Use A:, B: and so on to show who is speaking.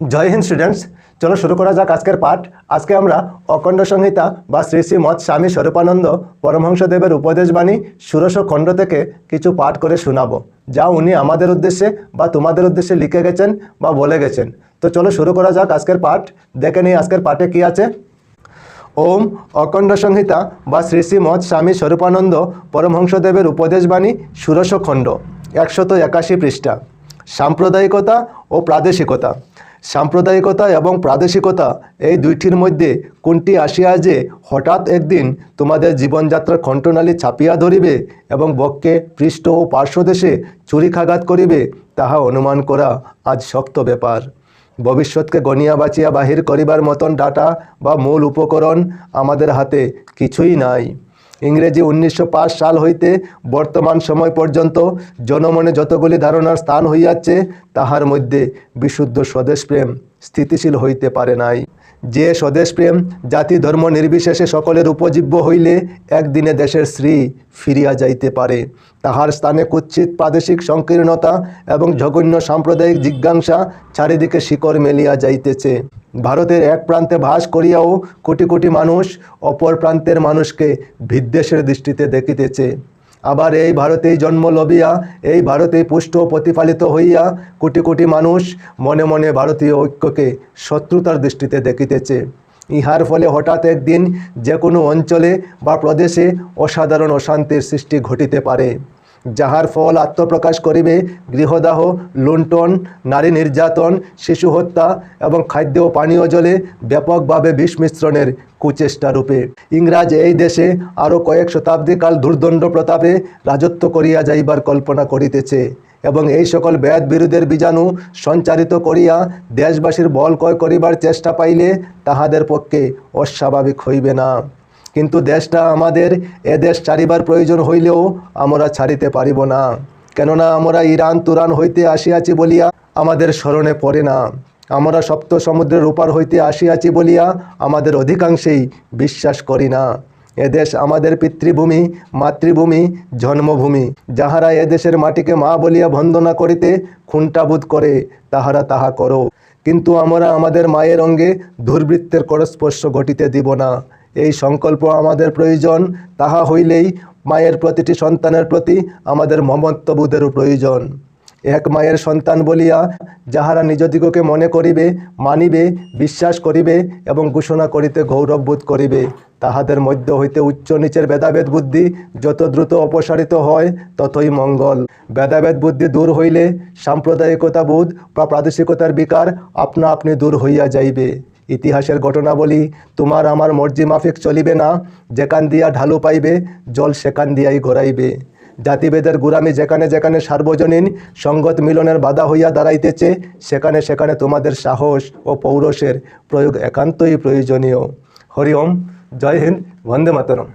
A: জয় Hind students চলো শুরু করা যাক আজকের পাঠ। আজকে আমরা অখণ্ড সংহিতা বা শ্রী শ্রী মৎ স্বামী স্বরূপানন্দ পরমহংসদেবের উপদেশবাণী ষোড়শ খণ্ড থেকে কিছু পাঠ করে শোনাবো, যা উনি আমাদের উদ্দেশ্যে বা তোমাদের উদ্দেশ্যে লিখে গেছেন বা বলে গেছেন। তো চলো শুরু করা যাক আজকের পাঠ। দেখে নিই আজকের পাঠে কি আছে। ওম অখণ্ড সংহিতা বা শ্রী শ্রী মৎ স্বামী স্বরূপানন্দ পরমহংসদেবের উপদেশবাণী ষোড়শ খণ্ড, একশত একাশি পৃষ্ঠা। সাম্প্রদায়িকতা ও প্রাদেশিকতা। সাম্প্রদায়িকতা এবং প্রাদেশিকতা এই দুইটির মধ্যে কোনটি আসিয়া যে হঠাৎ একদিন তোমাদের জীবনযাত্রার কণ্ঠনালী ছাপিয়া ধরিবে এবং বক্ষে পৃষ্ঠ ও পার্শ্বদেশে ছুরিখাঘাত করিবে, তাহা অনুমান করা আজ শক্ত ব্যাপার। ভবিষ্যৎকে গনিয়া বাঁচিয়া বাহির করিবার মতন ডাটা বা মূল উপকরণ আমাদের হাতে কিছুই নাই। ইংরেজি উনিশশো পাঁচ সাল হইতে বর্তমান সময় পর্যন্ত জনমনে যতগুলি ধারণার স্থান হইয়াছে, তাহার মধ্যে বিশুদ্ধ স্বদেশপ্রেম স্থিতিশীল হইতে পারে নাই। যে স্বদেশপ্রেম, জাতি, ধর্ম নির্বিশেষে সকলের উপজীব্য হইলে একদিনে দেশের শ্রী ফিরিয়া যাইতে পারে। তাহার স্থানে কুৎসিত প্রাদেশিক সংকীর্ণতা এবং জঘন্য সাম্প্রদায়িক জিজ্ঞাসা চারিদিকে শিকড় মেলিয়া যাইতেছে। ভারতের এক প্রান্তে ভাস করিয়াও কোটি কোটি মানুষ, অপর প্রান্তের মানুষকে বিদ্বেষের দৃষ্টিতে দেখিতেছে। আবার এই ভারতেই জন্ম লবিয়া, এই ভারতেই পুষ্ট ও প্রতিফলিত হইয়া কোটি কোটি মানুষ মনে মনে ভারতীয় ঐক্যকে শত্রুতার দৃষ্টিতে দেখিতেছে। ইহার ফলে হঠাৎ একদিন যে কোনো অঞ্চলে বা প্রদেশে অসাধারণ অশান্তির সৃষ্টি ঘটিতে পারে। যাহার ফল আত্মপ্রকাশ করিবে, গৃহদাহ, লুণ্ঠন, নারী নির্যাতন, শিশু হত্যা এবং খাদ্য ও পানীয় জলে ব্যাপকভাবে বিষ মিশ্রণের কুচেষ্টা রূপে। ইংরাজ এই দেশে আরও কয়েক শতাব্দীকাল দুর্দণ্ড প্রতাপে রাজত্ব করিয়া যাইবার কল্পনা করিতেছে এবং এই সকল ব্যাধ বিরোধের বীজাণু সঞ্চারিত করিয়া দেশবাসীর বল ক্রয় করিবার চেষ্টা পাইলে তাহাদের পক্ষে অস্বাভাবিক হইবে না। কিন্তু দেশটা আমাদের এ দেশ ছাড়িবার প্রয়োজন হইলেও আমরা ছাড়িতে পারিব না। কেননা আমরা ইরান তুরান হইতে আসিয়াছি বলিয়া আমাদের স্মরণে পড়ে না। আমরা সপ্ত সমুদ্রের উপার হইতে আসিয়াছি বলিয়া আমাদের অধিকাংশেই বিশ্বাস করি না। এদেশ আমাদের পিতৃভূমি, মাতৃভূমি, জন্মভূমি। যাহারা এদেশের মাটিকে মা বলিয়া বন্দনা করিতে খুন্টাবোধ করে, তাহারা তাহা করো। কিন্তু আমরা আমাদের মায়ের অঙ্গে দুর্বৃত্তের করস্পর্শ ঘটিতে দিব না। এই সংকল্প আমাদের প্রয়োজন, তাহা হইলেই মায়ের প্রতিটি সন্তানের প্রতি আমাদের মমত্ববোধেরও প্রয়োজন। এক মায়ের সন্তান বলিয়া যাহারা নিজদিগকে মনে করিবে, মানিবে, বিশ্বাস করিবে এবং ঘোষণা করিতে গৌরববোধ করিবে, তাহাদের মধ্য হইতে উচ্চ নিচের ভেদাভেদ বুদ্ধি যত দ্রুত অপসারিত হয়, ততই মঙ্গল। ভেদাভেদ বুদ্ধি দূর হইলে সাম্প্রদায়িকতা বোধ বা প্রাদেশিকতার বিকার আপনা আপনি দূর হইয়া যাইবে। ইতিহাসের ঘটনাবলী, তোমার আমার মর্জি মাফিক চলিবে না, যেখান দিয়া ঢালু পাইবে, জল সেখান দিয়াই ঘোরাইবে জাতিভেদের গুরামি যেখানে যেখানে সার্বজনীন, সঙ্গত মিলনের বাধা হইয়া দাঁড়াইতেছে, সেখানে সেখানে তোমাদের সাহস ও পৌরষের প্রয়োগ একান্তই প্রয়োজনীয়। হরিওম জয় হিন্দ, বন্দে মাতরম।